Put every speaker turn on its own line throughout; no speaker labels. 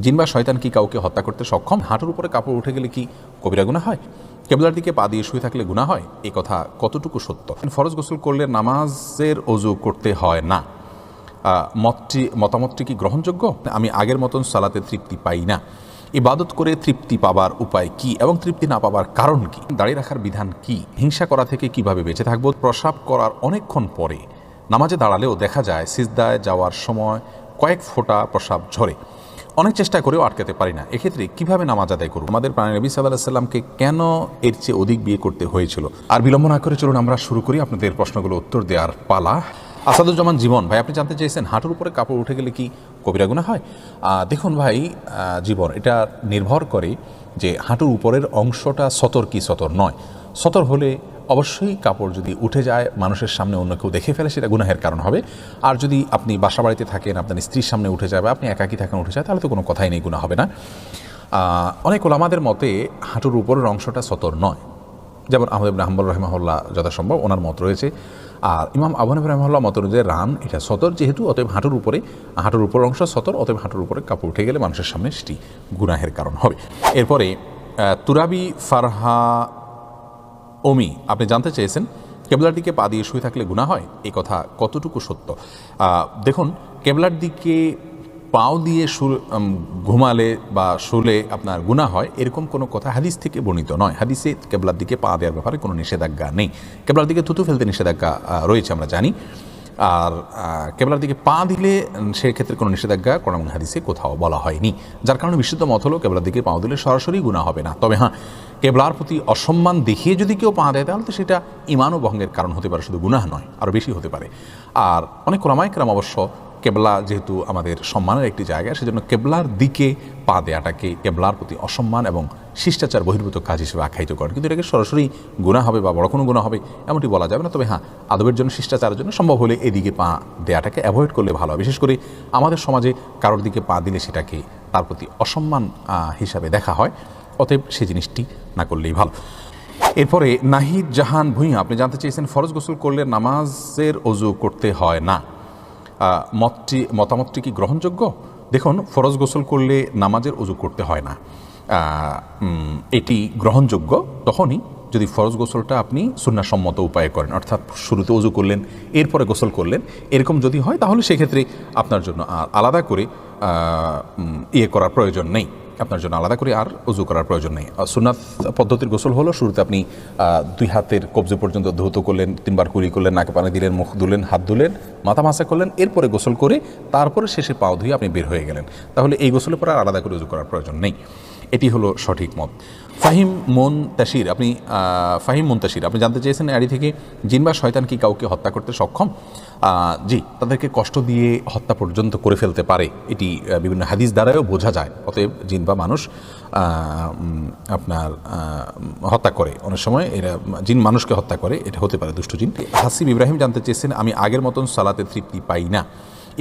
জিন বা শয়তান কি কাউকে হত্যা করতে সক্ষম? হাঁটুর উপরে কাপড় উঠে গেলে কি কবিরা গুণা হয়? কেবলার দিকে পা দিয়ে শুয়ে থাকলে গুণা হয়? এই কথা কতটুকু সত্য? ফরজ গোসল করলে নামাজের অজু করতে হয় না। মতটি, মতামতটি কি গ্রহণযোগ্য? আমি আগের মতন সালাতে তৃপ্তি পাই না। ইবাদত করে তৃপ্তি পাবার উপায় কি এবং তৃপ্তি না পাবার কারণ কি? দাঁড়িয়ে রাখার বিধান কি? হিংসা করা থেকে কীভাবে বেঁচে থাকব? প্রসাব করার অনেকক্ষণ পরে নামাজে দাঁড়ালেও দেখা যায়, সিজদায় যাওয়ার সময় কয়েক ফোঁটা প্রসাব ঝরে। অনেক চেষ্টা করেও আটকাতে পারি না। এক্ষেত্রে কীভাবে নামাজ আদায় করব? আমাদের প্রাণী নবী সাল্লাহ কেন এর চেয়ে অধিক বিয়ে করতে হয়েছিল? আর বিলম্ব না করে চলুন আমরা শুরু করি আপনাদের প্রশ্নগুলো উত্তর দেওয়ার পালা। আসাদুজ্জামান জীবন, ভাই, আপনি জানতে চেয়েছেন হাঁটুর উপরে কাপড় উঠে গেলে কি কবিরা গুণা হয়? দেখুন ভাই জীবন, এটা নির্ভর করে যে হাঁটুর উপরের অংশটা সতর কি সতর নয়। সতর হলে অবশ্যই কাপড় যদি উঠে যায়, মানুষের সামনে অন্য কেউ দেখে ফেলে, সেটা গুনাহের কারণ হবে। আর যদি আপনি বাসা বাড়িতে থাকেন, আপনার স্ত্রীর সামনে উঠে যায় বা আপনি একাকি থাকেন, উঠে যায়, তাহলে তো কোনো কথাই নেই গুণা হবে না। অনেক ওলামাদের মতে হাঁটুর উপরের অংশটা সতর নয়। যেমন আহমদ ইবনে হাম্বল রহমাহুল্লাহ যথাসম্ভব, ওনার মত রয়েছে। আর ইমাম আবু হানিফা রহমাল্লাহ মত অনুযায়ী রান, এটা সতর যেহেতু, অতএব হাঁটুর উপরে, হাঁটুর উপর অংশ সতর, অতএব হাঁটুর উপরে কাপড় উঠে গেলে মানুষের সামনে সেটি গুনাহের কারণ হবে। এরপরে তুরাবি, ফারহা ওমি, আপনি জানতে চেয়েছেন, কেবলার দিকে পা দিয়ে শুয়ে থাকলে গুণা হয়? এ কথা কতটুকু সত্য? দেখুন, কেবলার দিকে পাও দিয়ে ঘুমালে বা শুলে আপনার গুণা হয়, এরকম কোনো কথা হাদিস থেকে বর্ণিত নয়। হাদিসে কেবলার দিকে পা দেওয়ার ব্যাপারে কোনো নিষেধাজ্ঞা নেই। কেবলার দিকে থুতু ফেলতে নিষেধাজ্ঞা রয়েছে, আমরা জানি। আর কেবলার দিকে পা দিলে সেক্ষেত্রে কোনো নিষেধাজ্ঞা কোরআন হাদিসে কোথাও বলা হয়নি। যার কারণে বিশুদ্ধ মত হলো কেবলার দিকে পা দিলে সরাসরি গুণা হবে না। তবে হ্যাঁ কেবলার প্রতি অসম্মান দেখিয়ে যদি কেউ পা দেয়, তাহলে তো সেটা ইমানও ভঙ্গের কারণ হতে পারে, শুধু গুনাহ নয়, আরও বেশি হতে পারে। আর অনেক কোরআমাইকরাম অবশ্য কেবলা যেহেতু আমাদের সম্মানের একটি জায়গা, সেজন্য কেবলার দিকে পা দেয়াটাকে কেবলার প্রতি অসম্মান এবং শিষ্টাচার বহির্ভূত কাজ হিসেবে আখ্যায়িত করেন। কিন্তু এটাকে সরাসরি গুণা হবে বা বড় কোনো গুণা হবে এমনটি বলা যাবে না। তবে হ্যাঁ আদবের জন্য, শিষ্টাচারের জন্য সম্ভব হলে এদিকে পা দেয়াটাকে অ্যাভয়েড করলে ভালো হয় বিশেষ করে আমাদের সমাজে কারোর দিকে পা দিলে সেটাকে তার প্রতি অসম্মান হিসাবে দেখা হয়, অতএব সে জিনিসটি না করলেই ভালো। এরপরে নাহিদ জাহান ভুঁইয়া, আপনি জানতে চেয়েছেন ফরজ গোসল করলে নামাজের অজু করতে হয় না। মতটি, মতামতটি কি গ্রহণযোগ্য? দেখুন, ফরজ গোসল করলে নামাজের অজু করতে হয় না। এটি গ্রহণযোগ্য তখনই যদি ফরজ গোসলটা আপনি সুন্নাসম্মত উপায়ে করেন, অর্থাৎ শুরুতে অজু করলেন, এরপরে গোসল করলেন, এরকম যদি হয়, তাহলে সেক্ষেত্রে আপনার জন্য আলাদা করে ইয়ে করার প্রয়োজন নেই। আপনার জন্য আলাদা করে আর উজু করার প্রয়োজন নেই। সুনাত পদ্ধতির গোসল হলো, শুরুতে আপনি দুই হাতের কবজি পর্যন্ত ধৌত করলেন, তিনবার কুড়ি করলেন, নাকে পানি দিলেন, মুখ ধুলেন, হাত ধুলেন, মাথা মাসা করলেন, এরপরে গোসল করে তারপরে শেষে পাও ধুয়ে আপনি বের হয়ে গেলেন। তাহলে এই গোসলের পর আর আলাদা করে উজু করার প্রয়োজন নেই। এটি হলো সঠিক মত। ফাহিম মন তাসির আপনি ফাহিম মুন্তাসির আপনি জানতে চেয়েছেন আড়ি থেকে, জিন বা শয়তান কি কাউকে হত্যা করতে সক্ষম? জি, তাদেরকে কষ্ট দিয়ে হত্যা পর্যন্ত করে ফেলতে পারে, এটি বিভিন্ন হাদিস দ্বারাও বোঝা যায়। অতএব জিন বা মানুষ আপনার হত্যা করে। অনেক সময় এরা, জিন মানুষকে হত্যা করে, এটা হতে পারে দুষ্ট জিন। হাসিব ইব্রাহিম জানতে চেয়েছেন, আমি আগের মতন সালাতে তৃপ্তি পাই না।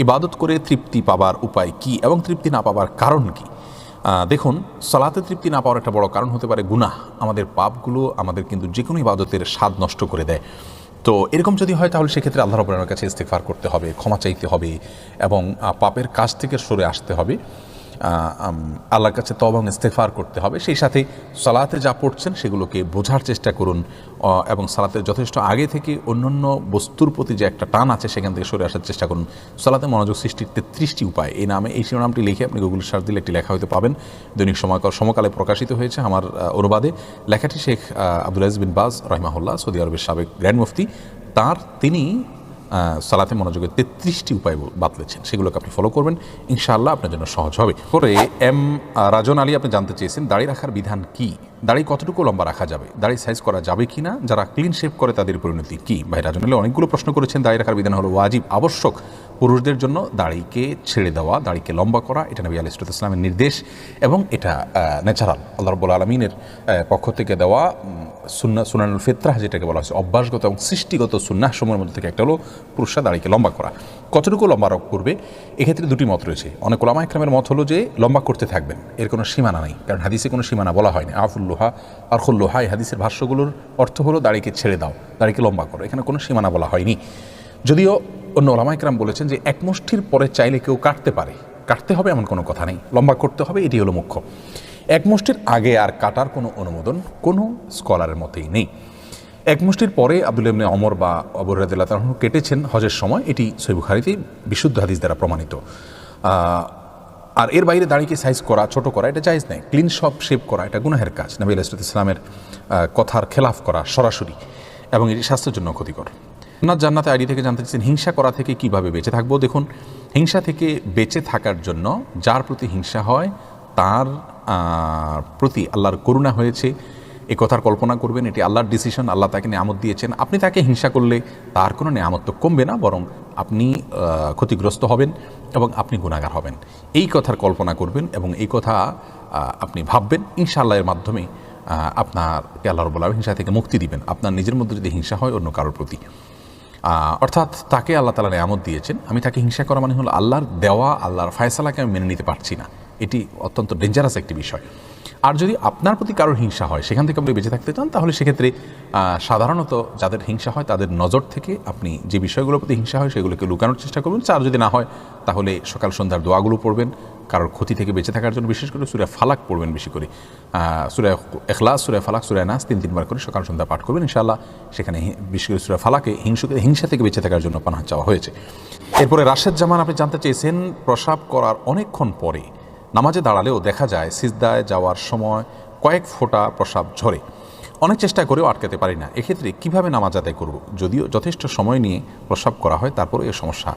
ইবাদত করে তৃপ্তি পাবার উপায় কি এবং তৃপ্তি না পাবার কারণ কি? দেখুন, সলাতে তৃপ্তি না পাওয়ার একটা বড় কারণ হতে পারে গুনাহ। আমাদের পাপগুলো আমাদের কিন্তু যে কোনো ইবাদতের স্বাদ নষ্ট করে দেয়। তো এরকম যদি হয়, তাহলে সেক্ষেত্রে আল্লাহ রবের কাছে ইস্তেকফার করতে হবে, ক্ষমা চাইতে হবে এবং পাপের কাজ থেকে সরে আসতে হবে। আল্লাহর কাছে তবা ইস্তেফার করতে হবে। সেই সাথে সালাতে যা পড়ছেন সেগুলোকে বোঝার চেষ্টা করুন এবং সালাতে যথেষ্ট আগে থেকে অন্যান্য বস্তুর প্রতি যে একটা টান আছে সেখান থেকে সরে আসার চেষ্টা করুন। সালাতে মনোযোগ সৃষ্টির তেত্রিশটি উপায়। এই নামে এই শিরোনামটি লিখে আপনি গুগল সার্চ দিলে একটি লেখা হয়তো পাবেন। দৈনিক সময়কাল সমকালে প্রকাশিত হয়েছে আমার অনুবাদে। লেখাটি শেখ আব্দুল আজিজ বিন বাজ রহিমাহুল্লাহ, সৌদি আরবের সাবেক গ্র্যান্ড মুফতি তার তিনি সালাতে মনোযোগের তেত্রিশটি উপায় বাতলেছেন সেগুলোকে আপনি ফলো করবেন। ইনশাআল্লাহ আপনার জন্য সহজ হবে। পরে এম রাজন আলী আপনি জানতে চেয়েছেন, দাড়ি রাখার বিধান কি? দাড়ি কতটুকু লম্বা রাখা যাবে? দাড়ি সাইজ করা যাবে কি না? যারা ক্লিন শেপ করে তাদের পরিণতি কি? ভাই, রাজন আলী অনেকগুলো প্রশ্ন করেছেন, দাড়ি রাখার বিধান হলো ওয়াজিব, আবশ্যক। পুরুষদের জন্য দাড়িকে ছেড়ে দেওয়া, দাড়িকে লম্বা করা, এটা নবী আলিসুল ইসলামের নির্দেশ এবং এটা ন্যাচারাল। আল্লাহ রব্বুল আলমিনের পক্ষ থেকে দেওয়া সুন্না সুনানুল ফিত্রাহ যেটাকে বলা হচ্ছে অভ্যাসগত এবং সৃষ্টিগত সুন্নাহ সময়ের মধ্যে থেকে একটা হলো পুরুষরা দাড়িকে লম্বা করা। কতটুকু লম্বা রক করবে? এক্ষেত্রে দুটি মত রয়েছে। অনেক ওলামা ইকরামের মত হলো যে, লম্বা করতে থাকবেন। এর কোনো সীমানা নেই। কারণ হাদিসে কোনো সীমানা বলা হয়নি। আফুল্লোহা আরখুল্লোহা এই হাদিসের ভাষ্যগুলোর অর্থ হলো দাড়িকে ছেড়ে দাও, দাড়িকে লম্বা করো। এখানে কোনো সীমানা বলা হয়নি। যদিও অন্য ওলামা ইকরাম বলেছেন যে এক মুষ্ঠির পরে চাইলে কেউ কাটতে পারে। কাটতে হবে এমন কোনো কথা নেই। লম্বা করতে হবে, এটি হলো মুখ্য। এক মুষ্টির আগে আর কাটার কোনো অনুমোদন কোনো স্কলারের মতেই নেই। এক মুষ্টির পরে আব্দুল ইবনে অমর বা অবর রাদিল্লাহ তাআলা কেটেছেন হজের সময়। এটি সৈব খারিতেই বিশুদ্ধ হাদিস দ্বারা প্রমাণিত। আর এর বাইরে দাঁড়িয়ে সাইজ করা, ছোট করা, এটা জায়েজ নেই। ক্লিন সব শেপ করা, এটা গুনাহের কাজ। নবী আলাইহিস ইসলামের কথার খেলাফ করা সরাসরি এবং এটি স্বাস্থ্যের জন্য ক্ষতিকর। জান্নাত জান্নাতে আইডি থেকে জানতে চাইছেন, হিংসা করা থেকে কীভাবে বেঁচে থাকব? দেখুন, হিংসা থেকে বেঁচে থাকার জন্য যার প্রতি হিংসা হয়, তার প্রতি আল্লাহর করুণা হয়েছে। এ কথার কল্পনা করবেন, এটি আল্লাহর ডিসিশন আল্লাহ তাকে নিয়ামত দিয়েছেন। আপনি তাকে হিংসা করলে তার কোনো নিয়ামত তো কমবে না, বরং আপনি ক্ষতিগ্রস্ত হবেন এবং আপনি গুণাগার হবেন। এই কথার কল্পনা করবেন এবং এই কথা আপনি ভাববেন। ইনশাআল্লাহ এর মাধ্যমে আপনার আপনারকে আল্লাহ রব্বুল হিংসা থেকে মুক্তি দিবেন। আপনার নিজের মধ্যে যদি হিংসা হয় অন্য কারোর প্রতি। অর্থাৎ তাকে আল্লাহ তালা নিয়ামত দিয়েছেন। আমি তাকে হিংসা করা মানে হলো আল্লাহর দেওয়া, আল্লাহর ফয়সালাকে আমি মেনে নিতে পারছি না। এটি অত্যন্ত ডেঞ্জারাস একটি বিষয়। আর যদি আপনার প্রতি কারোর হিংসা হয়, সেখান থেকে আপনি বেঁচে থাকতে চান, তাহলে সেক্ষেত্রে সাধারণত যাদের হিংসা হয়, তাদের নজর থেকে আপনি যে বিষয়গুলোর প্রতি হিংসা হয়, সেগুলোকে লুকানোর চেষ্টা করবেন আর যদি না হয়, তাহলে সকাল সন্ধ্যার দোয়াগুলো পড়বেন। কারোর ক্ষতি থেকে বেঁচে থাকার জন্য বিশেষ করে সুরে ফালাক পড়বেন বেশি করে। সুরে এখলাস সুরে ফালাক, সুরে নাস তিন, তিনবার করে সকাল সন্ধ্যা পাঠ করবেন ইনশাআল্লাহ। সেখানে বিশেষ করে সুরে ফালাকে হিংসুক হিংসা থেকে বেঁচে থাকার জন্য পানাহ চাওয়া হয়েছে। এরপরে রাশেদ জামান, আপনি জানতে চেয়েছেন, প্রসাব করার অনেকক্ষণ পরে নামাজে দাঁড়ালেও দেখা যায় সিজদায় যাওয়ার সময় কয়েক ফোঁটা প্রসাব ঝরে। অনেক চেষ্টা করেও আটকাতে পারি না। এক্ষেত্রে কীভাবে নামাজ আদায় করব? যদিও যথেষ্ট সময় নিয়ে প্রসাব করা হয় তারপরে এ সমস্যা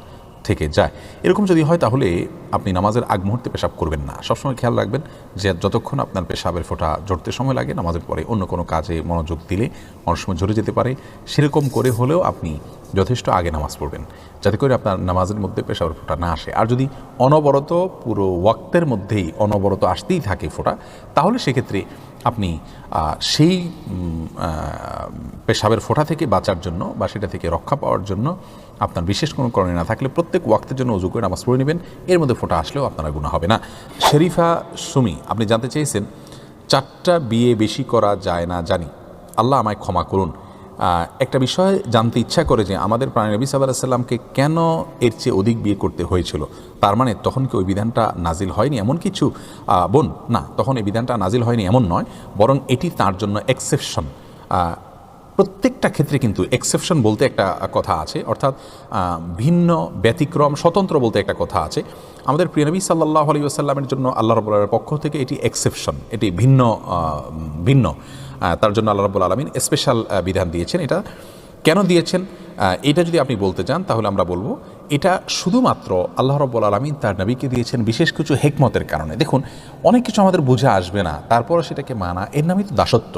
থেকে যায়। এরকম যদি হয় তাহলে আপনি নামাজের আগ মুহূর্তে পেশাব করবেন না। সবসময় খেয়াল রাখবেন যে যতক্ষণ আপনার পেশাবের ফোঁটা জড়তে সময় লাগে, নামাজের পরে অন্য কোনো কাজে মনোযোগ দিলে অনেক সময় ঝরে যেতে পারে। সেরকম করে হলেও আপনি যথেষ্ট আগে নামাজ পড়বেন। যাতে করে আপনার নামাজের মধ্যে পেশাবের ফোঁটা না আসে। আর যদি অনবরত, পুরো ওয়াক্তের মধ্যেই অনবরত আসতেই থাকে ফোঁটা, তাহলে সেক্ষেত্রে আপনি সেই পেশাবের ফোঁটা থেকে বাঁচার জন্য বা সেটা থেকে রক্ষা পাওয়ার জন্য আপনার বিশেষ কোনো করণীয় না থাকলে প্রত্যেক ওয়াক্তের জন্য উজু করে নামাজ পড়ে নেবেন। এর মধ্যে ফোটা আসলেও আপনার গুণা হবে না। শরীফা সুমি, আপনি জানতে চেয়েছেন, চারটা বিয়ে বেশি করা যায় না জানি। আল্লাহ আমায় ক্ষমা করুন। একটা বিষয় জানতে ইচ্ছা করে যে আমাদের প্রাণী নবী সাল্লাহ সাল্লামকে কেন এর চেয়ে অধিক বিয়ে করতে হয়েছিল? তার মানে তখন কি ওই বিধানটা নাজিল হয়নি এমন কিছু? বোন, না, তখন এই বিধানটা নাজিল হয়নি এমন নয়, বরং এটি তার জন্য এক্সেপশন প্রত্যেকটা ক্ষেত্রে কিন্তু এক্সেপশন বলতে একটা কথা আছে, অর্থাৎ ভিন্ন ব্যতিক্রম, স্বতন্ত্র বলতে একটা কথা আছে। আমাদের প্রিয়নবী সাল্লাহ আলী আসাল্লামের জন্য আল্লাহ রবুল্লাহের পক্ষ থেকে এটি এক্সেপশন এটি ভিন্ন ভিন্ন। তার জন্য আল্লাহ রবুল আলমিন স্পেশাল বিধান দিয়েছেন। এটা কেন দিয়েছেন? এটা যদি আপনি বলতে চান, তাহলে আমরা বলব, এটা শুধুমাত্র আল্লাহ রব্বুল আলমিন তার নবীকে দিয়েছেন বিশেষ কিছু হেকমতের কারণে। দেখুন, অনেক কিছু আমাদের বোঝা আসবে না তারপরে সেটাকে মানা, এর নামই তো দাসত্ব।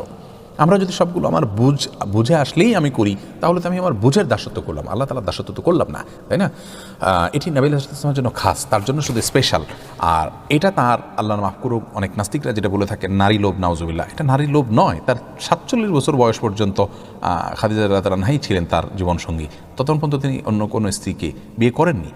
আমরা যদি সবগুলো আমার বুঝ, বুঝে আসলেই আমি করি, তাহলে তো আমি আমার বুঝের দাসত্ব করলাম। আল্লাহ তালার দাসত্ব তো করলাম না, তাই না? এটি নবীল ইসলামের জন্য খাস, তার জন্য শুধু স্পেশাল আর এটা তার, আল্লাহ মাফ করুক, অনেক নাস্তিকরা যেটা বলে থাকে, নারী লোভ, নাউজুবিল্লাহ। এটা নারী লোভ নয়, তার সাতচল্লিশ বছর বয়স পর্যন্ত খাদিজা রাতারানহাই ছিলেন তার জীবনসঙ্গী। ততক্ষণ পর্যন্ত তিনি অন্য কোনো স্ত্রীকে বিয়ে করেননি।